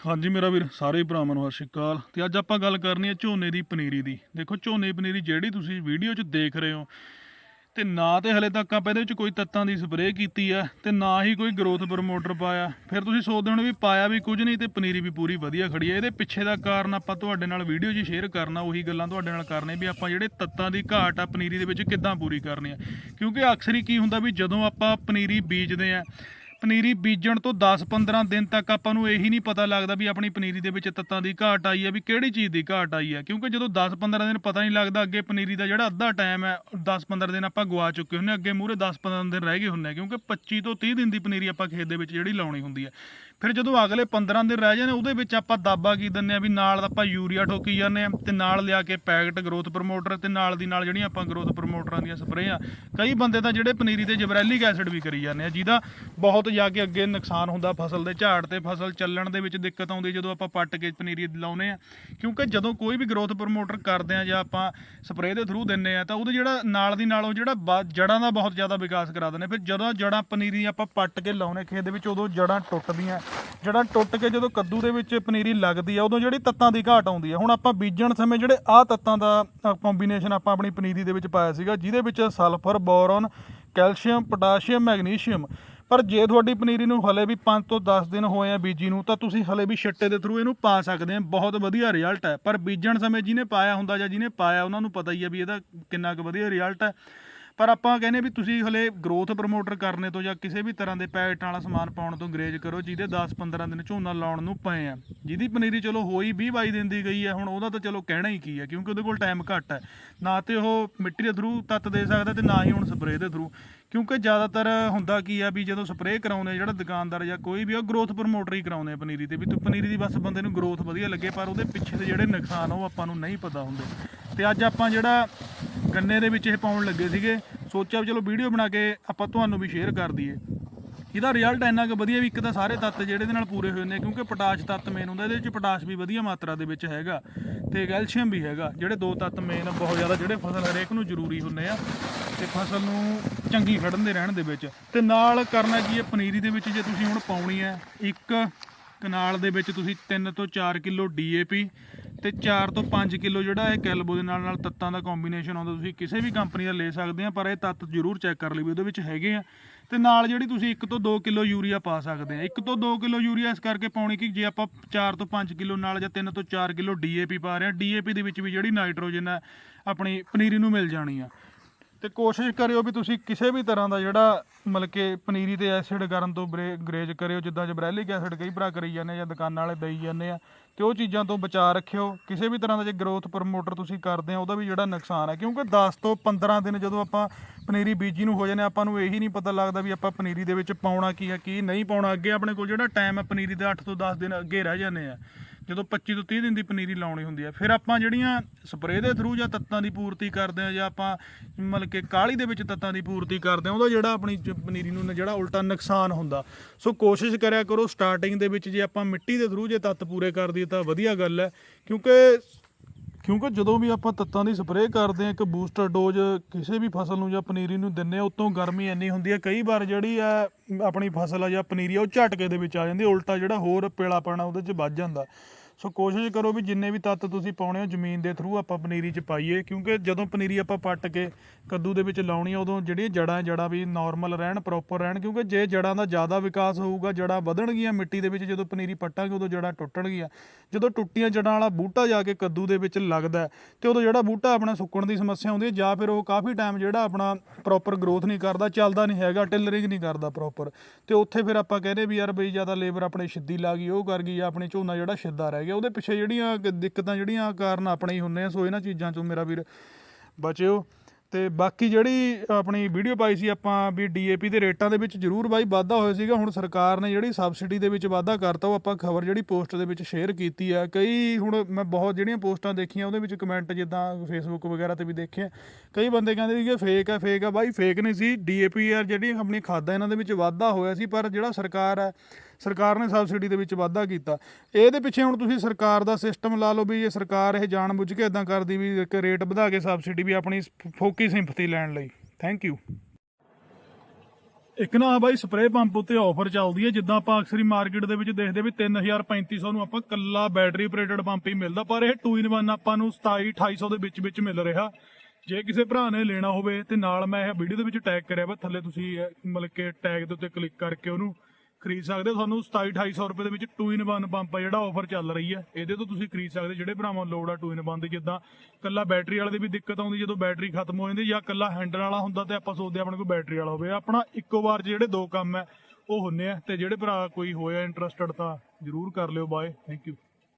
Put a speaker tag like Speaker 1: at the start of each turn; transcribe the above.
Speaker 1: ਹਾਂਜੀ ਮੇਰਾ ਵੀਰ, ਸਾਰੇ ਭਰਾਵਾਂ ਨੂੰ ਸਤਿ ਸ਼੍ਰੀ ਅਕਾਲ। ਤੇ ਅੱਜ ਆਪਾਂ ਗੱਲ ਕਰਨੀ ਹੈ ਝੋਨੇ ਦੀ ਪਨੀਰੀ ਦੀ। ਦੇਖੋ, ਝੋਨੇ ਦੀ ਪਨੀਰੀ ਜਿਹੜੀ ਤੁਸੀਂ ਵੀਡੀਓ 'ਚ ਦੇਖ ਰਹੇ ਹੋ, ਤੇ ਨਾ ਤੇ ਹਲੇ ਤੱਕ ਆਪਾਂ ਇਹਦੇ ਵਿੱਚ ਕੋਈ ਤੱਤਾਂ ਦੀ ਸਪਰੇਅ ਕੀਤੀ ਆ ਤੇ ਨਾ ਹੀ ਕੋਈ ਗਰੋਥ ਪ੍ਰਮੋਟਰ ਪਾਇਆ। ਫਿਰ ਤੁਸੀਂ ਸੋਚਦੇ ਹੋਣੇ ਵੀ ਪਾਇਆ ਵੀ ਕੁਝ ਨਹੀਂ ਤੇ ਪਨੀਰੀ ਵੀ ਪੂਰੀ ਵਧੀਆ ਖੜੀ ਹੈ। ਇਹਦੇ ਪਿੱਛੇ ਦਾ ਕਾਰਨ ਆਪਾਂ ਤੁਹਾਡੇ ਨਾਲ ਵੀਡੀਓ 'ਚ ਸ਼ੇਅਰ ਕਰਨਾ, ਉਹੀ ਗੱਲਾਂ ਤੁਹਾਡੇ ਨਾਲ ਕਰਨੇ ਵੀ ਆਪਾਂ ਜਿਹੜੇ ਤੱਤਾਂ ਦੀ ਘਾਟ ਆ ਪਨੀਰੀ ਦੇ ਵਿੱਚ ਕਿੱਦਾਂ ਪੂਰੀ ਕਰਨੀ ਆ ਕਿਉਂਕਿ ਅਕਸਰ ਹੀ ਕੀ ਹੁੰਦਾ ਵੀ ਜਦੋਂ ਆਪਾਂ ਪਨੀਰੀ ਬੀਜਦੇ ਆ ਪਨੀਰੀ ਬੀਜਣ ਤੋਂ 10-15 ਦਿਨ ਤੱਕ ਆਪਾਂ ਨੂੰ ਇਹੀ ਨਹੀਂ ਪਤਾ ਲੱਗਦਾ ਵੀ ਆਪਣੀ ਪਨੀਰੀ ਦੇ ਵਿੱਚ ਤੱਤਾਂ ਦੀ ਘਾਟ ਆਈ ਹੈ, ਵੀ ਕਿਹੜੀ ਚੀਜ਼ ਦੀ ਘਾਟ ਆਈ ਹੈ। ਕਿਉਂਕਿ ਜਦੋਂ 10-15 ਦਿਨ ਪਤਾ ਨਹੀਂ ਲੱਗਦਾ, ਅੱਗੇ ਪਨੀਰੀ ਦਾ ਜਿਹੜਾ ਅੱਧਾ ਟਾਈਮ ਹੈ 10-15 ਦਿਨ ਆਪਾਂ ਗਵਾ ਚੁੱਕੇ ਹੁੰਨੇ ਅੱਗੇ ਮੂਰੇ 10-15 ਦਿਨ ਰਹਿ ਗਏ ਹੁੰਨੇ ਕਿਉਂਕਿ 25 ਤੋਂ 30 ਦਿਨ ਦੀ ਪਨੀਰੀ ਆਪਾਂ ਖੇਤ ਦੇ ਵਿੱਚ ਜਿਹੜੀ ਲਾਉਣੀ ਹੁੰਦੀ ਹੈ। ਫਿਰ ਜਦੋਂ ਅਗਲੇ 15 ਦਿਨ ਰਹਿ ਜਾਂਦੇ, ਉਹਦੇ ਵਿੱਚ ਆਪਾਂ ਦਾਬਾ ਕੀ ਦਿੰਨੇ ਆ ਵੀ ਨਾਲ ਆਪਾਂ ਯੂਰੀਆ ਠੋਕੀ ਜਾਂਦੇ ਆ ਤੇ ਨਾਲ ਲਿਆ ਕੇ ਪੈਕਟ ਗਰੋਥ ਪ੍ਰਮੋਟਰ ਤੇ ਨਾਲ ਦੀ ਨਾਲ ਜਿਹੜੀਆਂ ਆਪਾਂ ਗਰੋਥ ਪ੍ਰਮੋਟਰਾਂ ਦੀਆਂ ਸਪਰੇਆਂ, ਕਈ ਬੰਦੇ ਤਾਂ ਜਿਹੜੇ ਪਨੀਰੀ ਤੇ ਜਬਰੈਲਿਕ ਐਸਿਡ ਵੀ ਕਰੀ ਜਾਂਦੇ ਆ, ਜਿਹਦਾ ਬਹੁਤ ਜਾ ਕੇ ਅੱਗੇ ਨੁਕਸਾਨ ਹੁੰਦਾ ਫਸਲ ਦੇ ਝਾੜ ਤੇ ਫਸਲ ਚੱਲਣ ਦੇ ਵਿੱਚ ਦਿੱਕਤ ਆਉਂਦੀ ਜਦੋਂ ਆਪਾਂ ਪੱਟ ਕੇ ਪਨੀਰੀ ਲਾਉਨੇ ਆ ਕਿਉਂਕਿ ਜਦੋਂ ਕੋਈ ਵੀ ਗਰੋਥ ਪ੍ਰਮੋਟਰ ਕਰਦੇ ਆ ਜਾਂ ਆਪਾਂ ਸਪਰੇਅ ਦੇ ਥਰੂ ਦਿੰਨੇ ਆ ਤਾਂ ਉਹਦੇ ਜਿਹੜਾ ਨਾਲ ਦੀ ਨਾਲ ਉਹ ਜਿਹੜਾ ਬਾ- ਜੜ੍ਹਾਂ ਦਾ ਬਹੁਤ ਜ਼ਿਆਦਾ ਵਿਕਾਸ ਕਰਾ ਦਿੰਦੇ ਫਿਰ ਜਦੋਂ ਜੜ੍ਹਾਂ ਪਨੀਰੀ ਆਪਾਂ ਪੱਟ ਕੇ ਲਾਉਨੇ ਖੇਤ ਦੇ ਵਿੱਚ ਉਦੋਂ ਜੜ੍ਹਾਂ ਟੁੱਟਦੀਆਂ। ਜੜ੍ਹਾਂ ਟੁੱਟ ਕੇ ਜਦੋਂ ਕੱਦੂ ਦੇ ਵਿੱਚ ਪਨੀਰੀ ਲੱਗਦੀ ਆ, ਉਦੋਂ ਜਿਹੜੀ ਤੱਤਾਂ ਦੀ ਘਾਟ ਆਉਂਦੀ ਆ। ਹੁਣ ਆਪਾਂ ਬੀਜਣ ਸਮੇਂ ਜਿਹੜੇ ਆ ਤੱਤਾਂ ਦਾ ਕੰਬੀਨੇਸ਼ਨ ਆਪਾਂ ਆਪਣੀ ਪਨੀਰੀ ਦੇ ਵਿੱਚ ਪਾਇਆ ਸੀਗਾ, ਜਿਹਦੇ ਵਿੱਚ sulphur, boron, calcium, potassium, magnesium ਪਰ ਜੇ ਤੁਹਾਡੀ ਪਨੀਰੀ ਨੂੰ ਹਲੇ ਵੀ 5 ਤੋਂ 10 ਦਿਨ ਹੋਏ ਆ ਬੀਜੀ ਨੂੰ, ਤਾਂ ਤੁਸੀਂ ਹਲੇ ਵੀ ਛਿੱਟੇ ਦੇ ਥਰੂ ਇਹਨੂੰ ਪਾ ਸਕਦੇ ਆ। ਬਹੁਤ ਵਧੀਆ ਰਿਜ਼ਲਟ ਹੈ ਪਰ ਬੀਜਣ ਸਮੇਂ ਜਿਹਨੇ ਪਾਇਆ ਹੁੰਦਾ ਜਾਂ ਜਿਹਨੇ ਪਾਇਆ, ਉਹਨਾਂ ਨੂੰ ਪਤਾ ਹੀ ਆ ਵੀ ਇਹਦਾ ਕਿੰਨਾ ਕੁ ਵਧੀਆ ਰਿਜ਼ਲਟ ਹੈ ਪਰ ਆਪਾਂ ਕਹਿੰਦੇ ਵੀ ਤੁਸੀਂ ਹਲੇ ਗਰੋਥ ਪ੍ਰਮੋਟਰ ਕਰਨੇ ਤੋਂ ਜਾਂ ਕਿਸੇ ਵੀ ਤਰ੍ਹਾਂ ਦੇ ਪੈਕਟ ਵਾਲਾ ਸਮਾਨ ਪਾਉਣ ਤੋਂ ਗਰੇਜ ਕਰੋ, ਜਿਹਦੇ 10-15 ਦਿਨ ਝੋਨਾ ਲਾਉਣ ਨੂੰ ਪਏ ਆ। ਜਿਹਦੀ ਪਨੀਰੀ ਚਲੋ ਹੋਈ 20-22 ਦਿਨ ਦੀ ਗਈ ਹੈ ਹੁਣ ਉਹਦਾ ਤਾਂ ਚਲੋ ਕਹਿਣਾ ਹੀ ਕੀ ਹੈ ਕਿਉਂਕਿ ਉਹਦੇ ਕੋਲ ਟਾਈਮ ਘੱਟ ਹੈ ਨਾ ਤੇ ਉਹ ਮਿੱਟੀ ਦੇ ਥਰੂ ਤੱਤ ਦੇ ਸਕਦਾ ਤੇ ਨਾ ਹੀ ਹੁਣ ਸਪਰੇਅ ਦੇ ਥਰੂ ਕਿਉਂਕਿ ਜ਼ਿਆਦਾਤਰ ਹੁੰਦਾ ਕੀ ਆ ਵੀ ਜਦੋਂ ਸਪਰੇਅ ਕਰਾਉਂਦੇ ਆ, ਜਿਹੜਾ ਦੁਕਾਨਦਾਰ ਜਾਂ ਕੋਈ ਵੀ ਆ ਗਰੋਥ ਪ੍ਰਮੋਟਰ ਹੀ ਕਰਾਉਂਦੇ ਆ ਪਨੀਰੀ ਤੇ ਵੀ ਤੂੰ ਪਨੀਰੀ ਦੀ ਬਸ ਬੰਦੇ ਨੂੰ ਗਰੋਥ ਵਧੀਆ ਲੱਗੇ ਪਰ ਉਹਦੇ ਪਿੱਛੇ ਦੇ ਜਿਹੜੇ ਨੁਕਸਾਨ ਆ ਉਹ ਆਪਾਂ ਨੂੰ ਨਹੀਂ ਪਤਾ ਹੁੰਦੇ। ਤੇ ਅੱਜ ਆਪਾਂ ਜਿਹੜਾ ਗੰਨੇ ਦੇ ਵਿੱਚ ਇਹ ਪਾਉਣ ਲੱਗੇ ਸੀਗੇ ਸੋਚਿਆ ਵੀ ਚਲੋ ਵੀਡੀਓ ਬਣਾ ਕੇ ਆਪਾਂ ਤੁਹਾਨੂੰ ਵੀ ਸ਼ੇਅਰ ਕਰ ਦਈਏ। ਇਹਦਾ ਰਿਜ਼ਲਟ ਇੰਨਾ ਕੁ ਵਧੀਆ ਵੀ ਇੱਕ ਤਾਂ ਸਾਰੇ ਤੱਤ ਜਿਹੜੇ ਇਹਦੇ ਨਾਲ ਪੂਰੇ ਹੋਏ ਨੇ ਕਿਉਂਕਿ ਪੋਟਾਸ਼ ਤੱਤ ਮੇਨ ਹੁੰਦਾ ਇਹਦੇ ਵਿੱਚ ਪੋਟਾਸ਼ ਵੀ ਵਧੀਆ ਮਾਤਰਾ ਦੇ ਵਿੱਚ ਹੈਗਾ ਤੇ ਕੈਲਸ਼ੀਅਮ ਵੀ ਹੈਗਾ ਜਿਹੜੇ ਦੋ ਤੱਤ ਮੇਨ ਬਹੁਤ ਜ਼ਿਆਦਾ ਜਿਹੜੇ ਫਸਲ ਹਰੇਕ ਨੂੰ ਜ਼ਰੂਰੀ ਹੁੰਦੇ ਆ। ਤੇ ਫਸਲ ਨੂੰ ਚੰਗੀ ਖੜਨ ਦੇ ਰਹਿਣ ਦੇ ਵਿੱਚ ਤੇ ਨਾਲ ਕਰਨਾ ਕੀ ਹੈ, ਪਨੀਰੀ ਦੇ ਵਿੱਚ ਜੇ ਤੁਸੀਂ ਹੁਣ ਪਾਉਣੀ ਹੈ, ਇੱਕ ਕਨਾਲ ਦੇ ਵਿੱਚ ਤੁਸੀਂ 3 ਤੋਂ 4 ਕਿਲੋ ਡੀਏਪੀ ਤੇ 4 ਤੋਂ 5 ਕਿਲੋ ਜਿਹੜਾ ਇਹ ਕੈਲਬੋ ਦੇ ਨਾਲ ਨਾਲ ਤੱਤਾਂ ਦਾ ਕੰਬੀਨੇਸ਼ਨ ਆਉਂਦਾ, ਤੁਸੀਂ ਕਿਸੇ ਵੀ ਕੰਪਨੀ ਦਾ ਲੈ ਸਕਦੇ ਆ, ਪਰ ਇਹ ਤੱਤ ਜ਼ਰੂਰ ਚੈੱਕ ਕਰ ਲਈ ਵੀ ਉਹਦੇ ਵਿੱਚ ਹੈਗੇ ਆ। ਤੇ ਨਾਲ ਜਿਹੜੀ ਤੁਸੀਂ 1 ਤੋਂ 2 ਕਿਲੋ ਯੂਰੀਆ ਪਾ ਸਕਦੇ ਆ। 1 ਤੋਂ 2 ਕਿਲੋ ਯੂਰੀਆ ਇਸ ਕਰਕੇ ਪਾਉਣੀ ਕਿ ਜੇ ਆਪਾਂ 4 ਤੋਂ 5 ਕਿਲੋ ਨਾਲ ਜਾਂ 3 ਤੋਂ 4 ਕਿਲੋ ਡੀਏਪੀ ਪਾ ਰਹੇ ਆ ਡੀਏਪੀ ਦੇ ਵਿੱਚ ਵੀ ਜਿਹੜੀ ਨਾਈਟ੍ਰੋਜਨ ਹੈ ਆਪਣੀ ਪਨੀਰੀ ਨੂੰ ਮਿਲ ਜਾਣੀ ਆ। ਤੇ ਕੋਸ਼ਿਸ਼ ਕਰਿਓ ਵੀ ਤੁਸੀਂ ਕਿਸੇ ਵੀ ਤਰ੍ਹਾਂ ਦਾ ਜਿਹੜਾ ਮਤਲਬ ਕਿ ਪਨੀਰੀ ਤੇ ਐਸਿਡ ਕਰਨ ਤੋਂ ਬਰੇ- ਗਰੇਜ ਕਰਿਓ ਜਿੱਦਾਂ ਜਬਰੈਲਿਕ ਐਸਿਡ ਕਈ ਭਰਾ ਕਰੀ ਜਾਂਦੇ ਆ ਜਾਂ ਦੁਕਾਨਾਂ ਵਾਲੇ ਦੇਈ ਜਾਂਦੇ ਆ ਤੇ ਉਹ ਚੀਜ਼ਾਂ ਤੋਂ ਬਚਾ ਰੱਖਿਓ। ਕਿਸੇ ਵੀ ਤਰ੍ਹਾਂ ਦਾ ਜੇ ਗਰੋਥ ਪ੍ਰਮੋਟਰ ਤੁਸੀਂ ਕਰਦੇ ਆ ਉਹਦਾ ਵੀ ਜਿਹੜਾ ਨੁਕਸਾਨ ਹੈ ਕਿਉਂਕਿ 10 ਤੋਂ 15 ਦਿਨ ਜਦੋਂ ਆਪਾਂ ਪਨੀਰੀ ਬੀਜੀ ਨੂੰ ਹੋ ਜਾਂਦੇ ਆ, ਆਪਾਂ ਨੂੰ ਇਹੀ ਨਹੀਂ ਪਤਾ ਲੱਗਦਾ ਵੀ ਆਪਾਂ ਪਨੀਰੀ ਦੇ ਵਿੱਚ ਪਾਉਣਾ ਕੀ ਹੈ ਕੀ ਨਹੀਂ ਪਾਉਣਾ। ਅੱਗੇ ਆਪਣੇ ਕੋਲ ਜਿਹੜਾ ਟਾਈਮ ਹੈ ਪਨੀਰੀ ਦੇ 8 ਤੋਂ 10 ਦਿਨ ਅੱਗੇ ਰਹਿ ਜਾਂਦੇ ਆ। ਜਦੋਂ 25 ਤੋਂ 30 ਦਿਨ ਦੀ ਪਨੀਰੀ ਲਾਉਣੀ ਹੁੰਦੀ ਹੈ, ਫਿਰ ਆਪਾਂ ਜਿਹੜੀਆਂ ਸਪਰੇਅ ਦੇ ਥਰੂ ਜਾਂ ਤੱਤਾਂ ਦੀ ਪੂਰਤੀ ਕਰਦੇ ਆ ਜਾਂ ਆਪਾਂ ਮਤਲਬ ਕਿ ਕਾਲੀ ਦੇ ਵਿੱਚ ਤੱਤਾਂ ਦੀ ਪੂਰਤੀ ਕਰਦੇ ਆ ਉਹਦਾ ਜਿਹੜਾ ਆਪਣੀ ਜ- ਪਨੀਰੀ ਨੂੰ ਜਿਹੜਾ ਉਲਟਾ ਨੁਕਸਾਨ ਹੁੰਦਾ। ਸੋ ਕੋਸ਼ਿਸ਼ ਕਰਿਆ ਕਰੋ ਸਟਾਰਟਿੰਗ ਦੇ ਵਿੱਚ ਜੇ ਆਪਾਂ ਮਿੱਟੀ ਦੇ ਥਰੂ ਜੇ ਤੱਤ ਪੂਰੇ ਕਰ ਦਈਏ ਤਾਂ ਵਧੀਆ ਗੱਲ ਹੈ, ਕਿਉਂਕਿ ਕਿਉਂਕਿ ਜਦੋਂ ਵੀ ਆਪਾਂ ਤੱਤਾਂ ਦੀ ਸਪਰੇਅ ਕਰਦੇ ਆ ਇੱਕ ਬੂਸਟਰ ਡੋਜ਼ ਕਿਸੇ ਵੀ ਫਸਲ ਨੂੰ ਜਾਂ ਪਨੀਰੀ ਨੂੰ ਦਿੰਨੇ ਆ ਉਤੋਂ ਗਰਮੀ ਇੰਨੀ ਹੁੰਦੀ ਹੈ, ਕਈ ਵਾਰ ਜਿਹੜੀ ਆ ਆਪਣੀ ਫਸਲ ਆ ਜਾਂ ਪਨੀਰੀ ਆ, ਉਹ ਝਟਕੇ ਦੇ ਵਿੱਚ ਆ ਜਾਂਦੀ ਉਲਟਾ ਜਿਹੜਾ ਹੋਰ ਪੇਲਾ ਪਾਣਾ ਉਹਦੇ 'ਚ ਵੱਧ ਜਾਂਦਾ। ਸੋ ਕੋਸ਼ਿਸ਼ ਕਰੋ ਵੀ ਜਿੰਨੇ ਵੀ ਤੱਤ ਤੁਸੀਂ ਪਾਉਣੇ ਹੋ ਜ਼ਮੀਨ ਦੇ ਥਰੂ ਆਪਾਂ ਪਨੀਰੀ 'ਚ ਪਾਈਏ ਕਿਉਂਕਿ ਜਦੋਂ ਪਨੀਰੀ ਆਪਾਂ ਪੱਟ ਕੇ ਕੱਦੂ ਦੇ ਵਿੱਚ ਲਾਉਣੀ ਆ ਉਦੋਂ ਜਿਹੜੀਆਂ ਜੜਾਂ ਜੜਾਂ ਵੀ ਨਾਰਮਲ ਰਹਿਣ ਪ੍ਰੋਪਰ ਰਹਿਣ ਕਿਉਂਕਿ ਜੇ ਜੜਾਂ ਦਾ ਜ਼ਿਆਦਾ ਵਿਕਾਸ ਹੋਊਗਾ ਜੜਾਂ ਵਧਣਗੀਆਂ ਮਿੱਟੀ ਦੇ ਵਿੱਚ ਜਦੋਂ ਪਨੀਰੀ ਪੱਟਾਂਗੇ ਉਦੋਂ ਜੜਾਂ ਟੁੱਟਣਗੀਆਂ। ਜਦੋਂ ਟੁੱਟੀਆਂ ਜੜਾਂ ਵਾਲਾ ਬੂਟਾ ਜਾ ਕੇ ਕੱਦੂ ਦੇ ਵਿੱਚ ਲੱਗਦਾ ਹੈ, ਤੇ ਉਦੋਂ ਜਿਹੜਾ ਬੂਟਾ ਆਪਣਾ ਸੁੱਕਣ ਦੀ ਸਮੱਸਿਆ ਆਉਂਦੀ ਹੈ ਜਾਂ ਫਿਰ ਉਹ ਕਾਫੀ ਟਾਈਮ ਜਿਹੜਾ ਆਪਣਾ ਪ੍ਰੋਪਰ ਗਰੋਥ ਨਹੀਂ ਕਰਦਾ ਚੱਲਦਾ ਨਹੀਂ ਹੈਗਾ ਟਿਲਰਿੰਗ ਨਹੀਂ ਕਰਦਾ ਪ੍ਰੋਪਰ ਤੇ ਉੱਥੇ ਫਿਰ ਆਪਾਂ ਕਹਿੰਦੇ ਵੀ ਯਾਰ ਬਈ ਜ਼ਿਆਦਾ ਲੇਬਰ ਆਪਣੇ ਸਿੱਧੀ ਲਾ ਗਈ ਉਹ ਕਰ ਗਈ ਜਾਂ ਆਪਣੇ ਝੋਨਾ ਜਿਹੜਾ ਸਿੱਧਾ ਰਹਿ ਗਿਆ ਉਹਦੇ ਪਿੱਛੇ ਜਿਹੜੀਆਂ ਦਿੱਕਤਾਂ ਜਿਹੜੀਆਂ ਕਾਰਨ ਆਪਣੇ ਹੀ ਹੁੰਦੇ ਆ, ਸੋ ਇਹਨਾਂ ਚੀਜ਼ਾਂ ਤੋਂ ਮੇਰਾ ਵੀਰ ਬਚਿਓ। ਤੇ ਬਾਕੀ ਜਿਹੜੀ ਆਪਣੀ ਵੀਡੀਓ ਪਾਈ ਸੀ ਆਪਾਂ ਵੀ ਡੀਏਪੀ ਦੇ ਰੇਟਾਂ ਦੇ ਵਿੱਚ ਜ਼ਰੂਰ ਬਾਈ ਵਾਧਾ ਹੋਇਆ ਸੀਗਾ, ਹੁਣ ਸਰਕਾਰ ਨੇ ਜਿਹੜੀ ਸਬਸਿਡੀ ਦੇ ਵਿੱਚ ਵਾਧਾ ਕਰਤਾ, ਉਹ ਆਪਾਂ ਖਬਰ ਜਿਹੜੀ ਪੋਸਟ ਦੇ ਵਿੱਚ ਸ਼ੇਅਰ ਕੀਤੀ ਆ। ਕਈ ਹੁਣ ਮੈਂ ਬਹੁਤ ਜਿਹੜੀਆਂ ਪੋਸਟਾਂ ਦੇਖੀਆਂ, ਉਹਦੇ ਵਿੱਚ ਕਮੈਂਟ ਜਿੱਦਾਂ ਫੇਸਬੁੱਕ ਵਗੈਰਾ ਤੇ ਵੀ ਦੇਖੇ ਕਈ ਬੰਦੇ ਕਹਿੰਦੇ ਸੀਗੇ, ਫੇਕ ਆ ਫੇਕ ਆ। ਬਾਈ, ਫੇਕ ਨਹੀਂ ਸੀ। ਡੀਏਪੀ ਆਰ ਜਿਹੜੀਆਂ ਆਪਣੀ ਖਾਦਾਂ ਇਹਨਾਂ ਦੇ ਵਿੱਚ ਵਾਧਾ ਹੋਇਆ ਸੀ, ਪਰ ਜਿਹੜਾ ਸਰਕਾਰ ਹੈ ਸਰਕਾਰ ਨੇ ਸਬਸਿਡੀ ਦੇ ਵਿੱਚ ਵਾਧਾ ਕੀਤਾ। ਇਹਦੇ ਪਿੱਛੇ ਹੁਣ ਤੁਸੀਂ ਸਰਕਾਰ ਦਾ ਸਿਸਟਮ ਲਾ ਲਓ ਵੀ ਇਹ ਸਰਕਾਰ ਇਹ ਜਾਣਬੁੱਝ ਕੇ ਇਦਾਂ ਕਰਦੀ ਵੀ ਇੱਕ ਰੇਟ ਵਧਾ ਕੇ ਸਬਸਿਡੀ ਵੀ ਆਪਣੀ ਫੋਕੀ ਸਿੰਪਥੀ ਲੈਣ ਲਈ। ਥੈਂਕ ਯੂ ਇੱਕ ਨਾ ਬਾਈ ਸਪਰੇਅ ਪੰਪ ਉੱਤੇ ਆਫਰ ਚੱਲਦੀ ਹੈ। ਜਿੱਦਾਂ ਆਪਾਂ ਅਕਸਰੀ ਮਾਰਕੀਟ ਦੇ ਵਿੱਚ ਦੇਖਦੇ ਵੀ 3350 ਨੂੰ ਆਪਾਂ ਕੱਲਾ ਬੈਟਰੀ ਆਪਰੇਟਡ ਪੰਪ ਹੀ ਮਿਲਦਾ। ਪਰ ਇਹ 2 ਇਨ 1 ਆਪਾਂ ਨੂੰ 27 2800 ਦੇ ਵਿੱਚ ਵਿੱਚ ਮਿਲ ਰਿਹਾ। ਜੇ ਕਿਸੇ ਭਰਾ ਨੇ ਲੈਣਾ ਹੋਵੇ ਤੇ ਨਾਲ ਮੈਂ ਇਹ ਵੀਡੀਓ ਦੇ ਵਿੱਚ ਟੈਗ ਕਰਿਆ ਵਾ। ਥੱਲੇ ਤੁਸੀਂ ਮਤਲਬ ਕਿ ਟੈਗ ਦੇ ਉੱਤੇ ਕਲਿੱਕ ਕਰਕੇ ਉਹਨੂੰ ਖਰੀਦ ਸਕਦੇ ਹੋ। ਤੁਹਾਨੂੰ 27 2800 ਰੁਪਏ ਦੇ ਵਿੱਚ 2 ਇਨ 1 ਪੰਪ ਆ ਜਿਹੜਾ ਆਫਰ ਚੱਲ ਰਹੀ ਹੈ ਇਹਦੇ ਤੋਂ ਤੁਸੀਂ ਖਰੀਦ ਸਕਦੇ ਜਿਹੜੇ ਭਰਾਵਾਂ ਨੂੰ ਲੋੜ ਆ 2 ਇਨ 1 ਦੀ, ਜਿੱਦਾਂ ਕੱਲਾ ਬੈਟਰੀ ਵਾਲੇ ਦੀ ਵੀ ਦਿੱਕਤ ਆਉਂਦੀ, ਜਦੋਂ ਬੈਟਰੀ ਖਤਮ ਹੋ ਜਾਂਦੀ ਜਾਂ ਕੱਲਾ ਹੈਂਡਲ ਵਾਲਾ ਹੁੰਦਾ ਤੇ ਆਪਾਂ ਸੋਚਦੇ ਹਾਂ ਆਪਣੇ ਕੋਲ ਬੈਟਰੀ ਵਾਲਾ ਹੋਵੇ। ਆਪਣਾ ਇੱਕੋ ਵਾਰ 'ਚ ਜਿਹੜੇ ਦੋ ਕੰਮ ਹੈ ਉਹ ਹੁੰਨੇ ਆ ਤੇ ਜਿਹੜੇ ਭਰਾ ਕੋਈ ਹੋਇਆ ਇੰਟਰਸਟਡ ਤਾਂ ਜਰੂਰ ਕਰ ਲਿਓ ਬਾਏ। Thank you